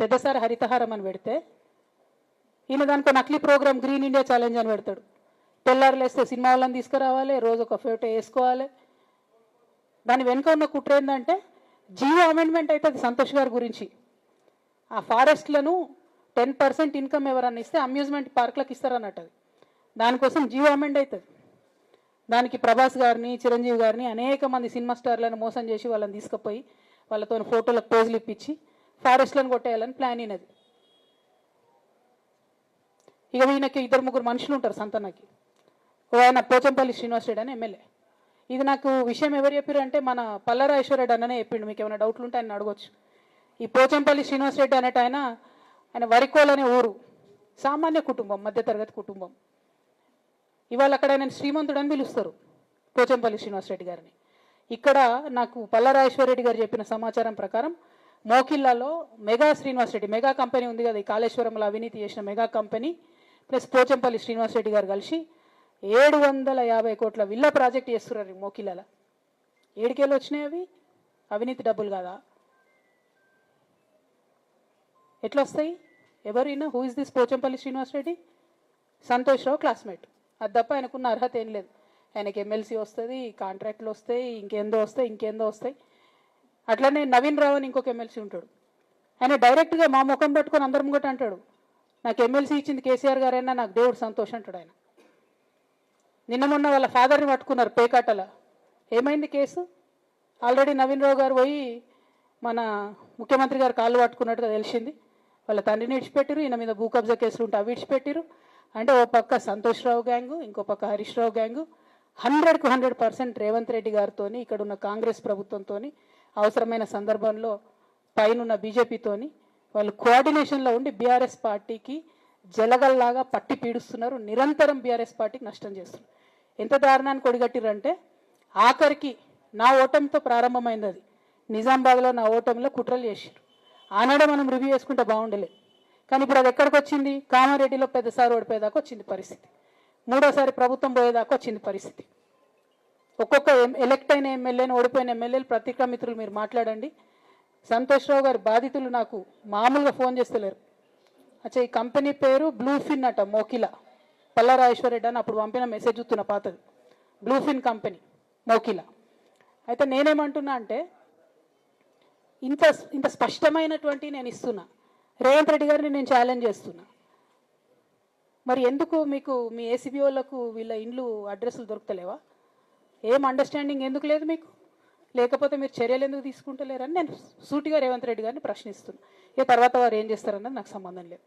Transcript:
పెద్దసారి హరితహారం అని పెడితే ఈయన దానికి నకిలీ ప్రోగ్రామ్ గ్రీన్ ఇండియా ఛాలెంజ్ అని పెడతాడు. తెల్లారులు వేస్తే సినిమా వాళ్ళని తీసుకురావాలి రోజు ఒక ఫోటో వేసుకోవాలి. దాని వెనుక ఉన్న కుట్ర ఏంటంటే జియో అమెండ్మెంట్ అవుతుంది సంతోష్ గారి గురించి. ఆ ఫారెస్ట్లను టెన్ పర్సెంట్ ఇన్కమ్ ఎవరన్నా ఇస్తే అమ్యూజ్మెంట్ పార్క్లకు ఇస్తారన్నట్టు అది. దానికోసం జియో అమెండ్ అవుతుంది. దానికి ప్రభాస్ గారిని చిరంజీవి గారిని అనేక మంది సినిమా స్టార్లను మోసం చేసి వాళ్ళని తీసుకుపోయి వాళ్ళతో ఫోటోలకు పోజులు ఇప్పించి ఫారెస్ట్లను కొట్టేయాలని ప్లాన్ అయినది ఇక ఈయనకి ఇద్దరు ముగ్గురు మనుషులు ఉంటారు సంతనకి. ఓ ఆయన పోచంపల్లి శ్రీనివాస్ రెడ్డి అని ఎమ్మెల్యే. ఇది నాకు విషయం ఎవరు చెప్పారు అంటే మన పల్లరాజేశ్వరరెడ్డి అన్ననే చెప్పిండు మీకు ఏమైనా డౌట్లు ఉంటే ఆయన అడగొచ్చు. ఈ పోచంపల్లి శ్రీనివాస్ రెడ్డి అనేట ఆయన ఆయన వరికోల్ అనే ఊరు. సామాన్య కుటుంబం మధ్యతరగతి కుటుంబం. ఇవాళ అక్కడ ఆయన శ్రీమంతుడు అని పిలుస్తారు పోచంపల్లి శ్రీనివాస్ రెడ్డి గారిని. ఇక్కడ నాకు పల్లరాజేశ్వరరెడ్డి గారు చెప్పిన సమాచారం ప్రకారం మోకిల్లాలో mega Srinivas Reddy mega company ఉంది కదా ఈ కాళేశ్వరంలో అవినీతి చేసిన mega company plus Pochampally Srinivas Reddy గారు కలిసి ఏడు వందల యాభై కోట్ల విల్ల ప్రాజెక్ట్ చేస్తున్నారు మోకిల్లాల. ఏడుకేళ్ళు వచ్చినాయి అవి? అవినీతి డబ్బులు కదా? ఎట్లా వస్తాయి ఎవరైనా who is this Pochampalli Srinivas Reddy? Santosh Rao classmate అది తప్ప ఆయనకున్న అర్హత ఏం లేదు. ఆయనకి ఎమ్మెల్సీ వస్తుంది కాంట్రాక్ట్లు వస్తాయి ఇంకేందో వస్తాయి ఇంకేందో వస్తాయి. అట్లనే నవీన్ రావు అని ఇంకొక ఎమ్మెల్సీ ఉంటాడు. ఆయన డైరెక్ట్గా మా ముఖం పట్టుకొని అందరం ముంగట అంటాడు. నాకు ఎమ్మెల్సీ ఇచ్చింది కేసీఆర్ గారైనా నాకు దేవుడు సంతోషం అంటాడు ఆయన. నిన్న మొన్న వాళ్ళ ఫాదర్ని పట్టుకున్నారు పేకాటల. ఏమైంది కేసు? ఆల్రెడీ నవీన్ రావు గారు పోయి మన ముఖ్యమంత్రి గారు కాళ్ళు పట్టుకున్నట్టుగా తెలిసింది. వాళ్ళ తండ్రిని విడిచిపెట్టిరు ఈయన మీద భూ కబ్జా కేసులు ఉంటే అవి విడిచిపెట్టిరు అంటే ఓ పక్క సంతోష్ రావు గ్యాంగు ఇంకో పక్క హరీష్ రావు గ్యాంగు. హండ్రెడ్కు హండ్రెడ్ పర్సెంట్ రేవంత్ రెడ్డి గారితో ఇక్కడ ఉన్న కాంగ్రెస్ ప్రభుత్వంతో అవసరమైన సందర్భంలో పైనున్న బీజేపీతోని వాళ్ళు కోఆర్డినేషన్లో ఉండి బీఆర్ఎస్ పార్టీకి జలగల్లాగా పట్టి పీడుస్తున్నారు. నిరంతరం బీఆర్ఎస్ పార్టీకి నష్టం చేస్తున్నారు. ఎంత దారుణానికి ఒడిగట్టిరంటే ఆఖరికి నా ఓటమితో ప్రారంభమైంది అది. నిజామాబాద్లో నా ఓటమిలో కుట్రలు చేశారు ఆనాడే మనం రివ్యూ చేసుకుంటే బాగుండలేదు కానీ ఇప్పుడు అది ఎక్కడికి వచ్చింది? కామారెడ్డిలో పెద్దసారి ఓడిపోయేదాకా వచ్చింది పరిస్థితి. మూడోసారి ప్రభుత్వం పోయేదాకా వచ్చింది పరిస్థితి. ఒక్కొక్క ఎం- ఎలక్ట్ అయిన ఎమ్మెల్యేని ఓడిపోయిన ఎమ్మెల్యేలు ప్రతిక్రమితులు మీరు మాట్లాడండి. సంతోష్రావు గారి బాధితులు నాకు మామూలుగా ఫోన్ చేస్తలేరు. అచ్చా ఈ కంపెనీ పేరు బ్లూఫిన్ అట మోకిల. పల్లరాజేశ్వరరెడ్డి అని అప్పుడు పంపిన మెసేజ్ చూస్తున్న పాతది. Bluefin company Mokila. అయితే నేనేమంటున్నా అంటే ఇంత ఇంత స్పష్టమైనటువంటి నేను ఇస్తున్నా. రేవంత్ రెడ్డి గారిని నేను ఛాలెంజ్ చేస్తున్నా. మరి ఎందుకు మీకు మీ ఏసీబీ వాళ్ళకు వీళ్ళ ఇండ్లు అడ్రస్లు దొరుకుతలేవా? ఏం అండర్స్టాండింగ్ ఎందుకు లేదు మీకు? లేకపోతే మీరు చర్యలు ఎందుకు తీసుకుంటలేరని నేను సూటిగా రేవంత్ రెడ్డి గారిని ప్రశ్నిస్తున్నాను ఇక తర్వాత వారు ఏం చేస్తారన్నది నాకు సంబంధం లేదు.